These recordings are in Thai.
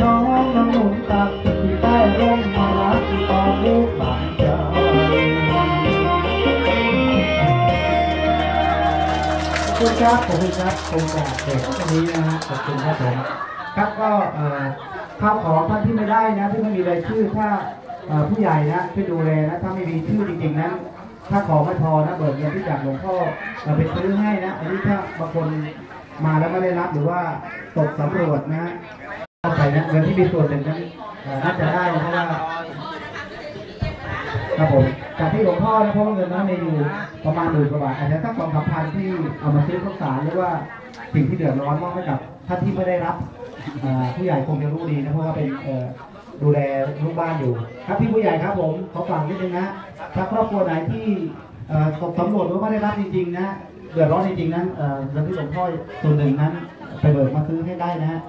น้องน้ำหนุนตักที่ใต้ร่มมารักตอนลูกบานเจ้าคุณครับผมบคุครับโครงการเด็กวันนี้นะฮะขอบคุณครับผมครับก็เอ่ข้าวของท่านที่ไม่ได้นะที่ไม่มีรายชื่อถ้าผู้ใหญ่นะช่วยดูแลนะถ้าไม่มีชื่อจริงๆนั้นถ้าขอไม่พอนะเบิกเงินที่จากหลวงพ่อไปซื้อให้นะอันนี้ถ้าบางคนมาแล้วไม่ได้รับหรือว่าตกสำรวจนะ เข้าไปนะเงินที่มีส่วนหนึ่งนั้นน่าจะได้เพราะว่าครับผมจากที่หลวงพ่อนะเพราะว่าเงินนั้นมีอยู่ประมาณหมื่นกว่าบาทอาจจะสักสองสามพันที่เอามาซื้อข้าวสารหรือว่าสิ่งที่เดือดร้อนมอบให้กับท่านที่ไม่ได้รับผู้ใหญ่คงจะรู้ดีนะเพราะว่าเป็นดูแลลูกบ้านอยู่ ครับพี่ผู้ใหญ่ครับผมขอฝากนิดนึงนะถ้าครอบครัวไหนที่เอ่อตกสำรวจหรือว่าไม่ได้รับจริงๆนะเดือดร้อนจริงๆนั้นเอ่อเงินที่หลวงพ่อส่วนหนึ่งนั้นไปเบิกมาซื้อให้ได้นะฮะ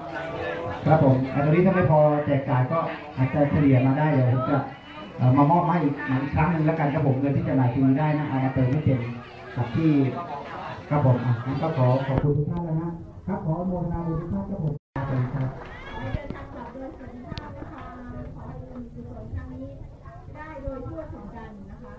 ครับผมแต่ตอนนี้ถ้าไม่พอแจกจ่ายก็อาจจะเฉลี่ยมาได้เดี๋ยวผมจะเอ่อมามอบให้อีกอีกครั้งหนึ่งแล้วกันครับผมเงินที่จะหลายปีได้นะเอามาเติมไม่เต็มครับที่ครับผมอะงั้นก็ขอขอบคุณทุกท่านแล้วนะครับขออนุโมทนาบุญทุกท่านครับผมขอบคุณครับเดินทางกลับโดยสวัสดิภาพนะคะขอให้บุญกุศลครั้งนี้ได้โดยทั่วถึงกันนะคะ